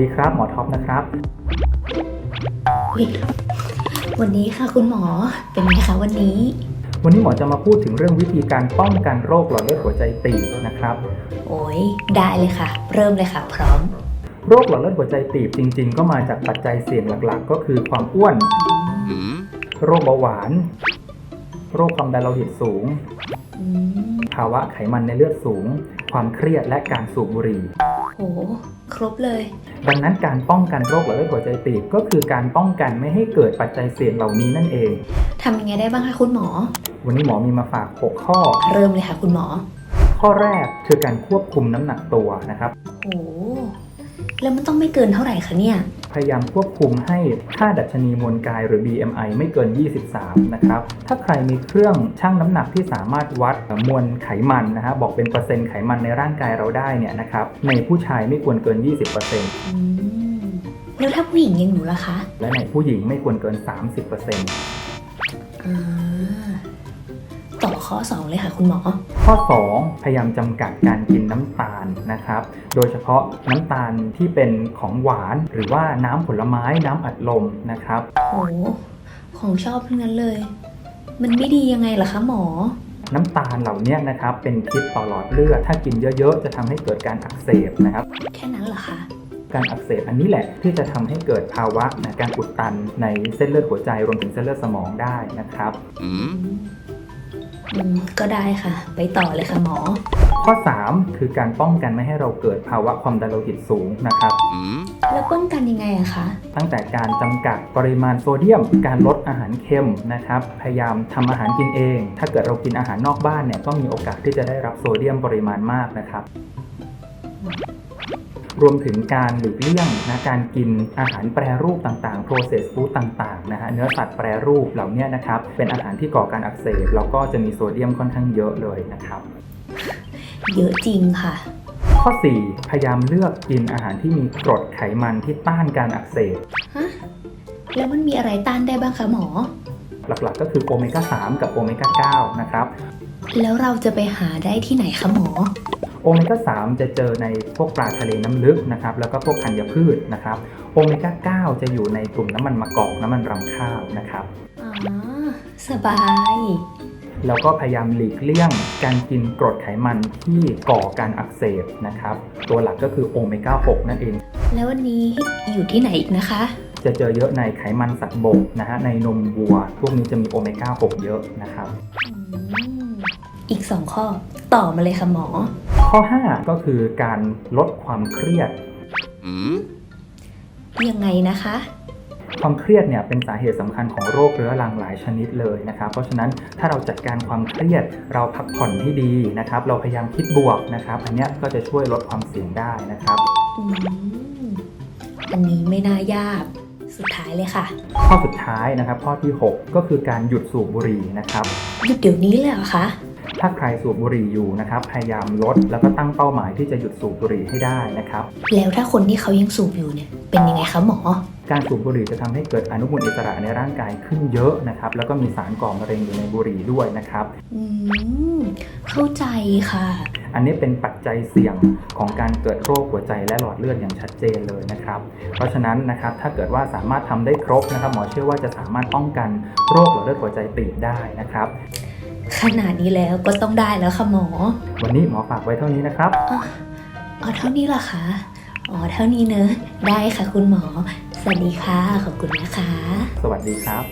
ดีครับ หมอท็อปนะครับอุ๊ยวันนี้ค่ะคุณหมอเป็นไงคะวันนี้ วันนี้หมอจะมาพูดถึงเรื่องวิธีการป้องกันโรคหลอดเลือดหัวใจตีบนะครับ โอ้ยได้เลยค่ะ เริ่มเลยค่ะ พร้อม โรคหลอดเลือดหัวใจตีบจริง ๆ ก็มาจากปัจจัยเสี่ยงหลักๆ ก็คือความอ้วน โรคเบาหวาน โรคความดันโลหิตสูงอืมภาวะไขมันในเลือดสูง ความเครียดและการสูบบุหรี่โห ครบเลย ดังนั้นการป้องกันโรคหลอดเลือดหัวใจตีบก็คือการป้องกันไม่ให้เกิดปัจจัยเสี่ยงเหล่านี้นั่นเอง ทำยังไงได้บ้างคะคุณหมอ วันนี้หมอมีมาฝาก 6 ข้อ เริ่มเลยค่ะคุณหมอ ข้อแรกคือการควบคุมน้ำหนักตัวนะครับโหแล้วมันต้องไม่เกินเท่าไหร่คะเนี่ย พยายามควบคุมให้ค่าดัชนีมวลกายหรือ BMI ไม่เกิน 23 นะครับ ถ้าใครมีเครื่องชั่งน้ำหนักที่สามารถวัดมวลไขมันนะฮะบอกเป็นเปอร์เซ็นต์ไขมันในร่างกายเราได้เนี่ยนะครับ ในผู้ชายไม่ควรเกิน 20%อืมแล้วถ้าผู้หญิงอยังหนูล่ะคะ และในผู้หญิงไม่ควรเกิน 30%อ่า ต่อข้อสองเลยค่ะคุณหมอ ข้อ 2 พยายามจำกัดการกินน้ำตาลนะครับ โดยเฉพาะน้ำตาลที่เป็นของหวานหรือว่าน้ำผลไม้น้ำอัดลมนะครับโหของชอบทั้งนั้นเลย มันไม่ดียังไงล่ะคะหมอ น้ำตาลเหล่านี้นะครับเป็นพิษต่อหลอดเลือด ถ้ากินเยอะๆ จะทำให้เกิดการอักเสบนะครับ แค่นั้นเหรอคะ การอักเสบอันนี้แหละที่จะทำให้เกิดภาวะนะการอุดตันในเส้นเลือดหัวใจรวมถึงเส้นเลือดสมองได้นะครับ อืม ก็ได้ค่ะ ไปต่อเลยค่ะหมอ ข้อ 3 คือการป้องกันไม่ให้เราเกิดภาวะความดันโลหิตสูงนะครับ แล้วป้องกันยังไงอะคะตั้งแต่การจำกัดปริมาณโซเดียม การลดอาหารเค็มนะครับ พยายามทำอาหารกินเอง ถ้าเกิดเรากินอาหารนอกบ้านเนี่ยก็มีโอกาสที่จะได้รับโซเดียมปริมาณมากนะครับ รวมถึงการหลีกเลี่ยงนะการกินอาหารแปรรูปต่างๆ processed food ต่างๆนะฮะเนื้อสัตว์แปรรูปเหล่านี้นะครับเป็นอาหารที่ก่อการอักเสบแล้วก็จะมีโซเดียมค่อนข้างเยอะเลยนะครับเยอะจริงค่ะข้อ 4 พยายามเลือกกินอาหารที่มีกรดไขมันที่ต้านการอักเสบ ฮะ แล้วมันมีอะไรต้านได้บ้างคะหมอ หลักๆก็คือโอเมก้า 3 กับโอเมก้า 9 นะครับ แล้วเราจะไปหาได้ที่ไหนคะหมอ โอเมก้า3จะเจอในพวกปลาทะเลน้ำลึกนะครับแล้วก็พวกธัญพืชนะครับโอเมก้า9จะอยู่ในกลุ่มน้ำมันมะกอกน้ำมันรำข้าวนะครับอ๋อสบายแล้วก็พยายามหลีกเลี่ยงการกินกรดไขมันที่ก่อการอักเสบนะครับ ตัวหลักก็คือโอเมก้า 6 นั่นเอง แล้ววันนี้อยู่ที่ไหนอีกนะคะ จะเจอเยอะในไขมันสัตว์บกนะฮะในนมวัว พวกนี้จะมีโอเมก้า 6 เยอะนะครับอืมอีกสองข้อต่อมาเลยค่ะหมอ ข้อ 5 ก็คือการลดความเครียด ยังไงนะคะ ความเครียดเนี่ยเป็นสาเหตุสำคัญของโรคเรื้อรังหลายชนิดเลยนะครับ เพราะฉะนั้นถ้าเราจัดการความเครียดเราพักผ่อนให้ดีนะครับ เราพยายามคิดบวกนะครับ อันเนี้ยก็จะช่วยลดความเสี่ยงได้นะครับอืมอันนี้ไม่น่ายาก สุดท้ายเลยค่ะ ข้อสุดท้ายนะครับ ข้อที่ 6 ก็คือการหยุดสูบบุหรี่นะครับ หยุดเดี๋ยวนี้เลยเหรอคะ ถ้าใครสูบบุหรี่อยู่นะครับพยายามลดแล้วก็ตั้งเป้าหมายที่จะหยุดสูบบุหรี่ให้ได้นะครับ แล้วถ้าคนที่เขายังสูบอยู่เนี่ยเป็นยังไงคะหมอ การสูบบุหรี่จะทำให้เกิดอนุมูลอิสระในร่างกายขึ้นเยอะนะครับแล้วก็มีสารก่อมะเร็งอยู่ในบุหรี่ด้วยนะครับอืมเข้าใจค่ะ อันนี้เป็นปัจจัยเสี่ยงของการเกิดโรคหัวใจและหลอดเลือดอย่างชัดเจนเลยนะครับ เพราะฉะนั้นนะครับถ้าเกิดว่าสามารถทำได้ครบนะครับ หมอเชื่อว่าจะสามารถป้องกันโรคหลอดเลือดหัวใจตีบได้นะครับ ขนาดนี้แล้วก็ต้องได้แล้วค่ะหมอวันนี้หมอฝากไว้เท่านี้นะครับอ๋ออ๋อเท่านี้เหรอคะ อ๋อเท่านี้เนอะ ได้ค่ะคุณหมอ สวัสดีค่ะ ขอบคุณนะคะ สวัสดีครับ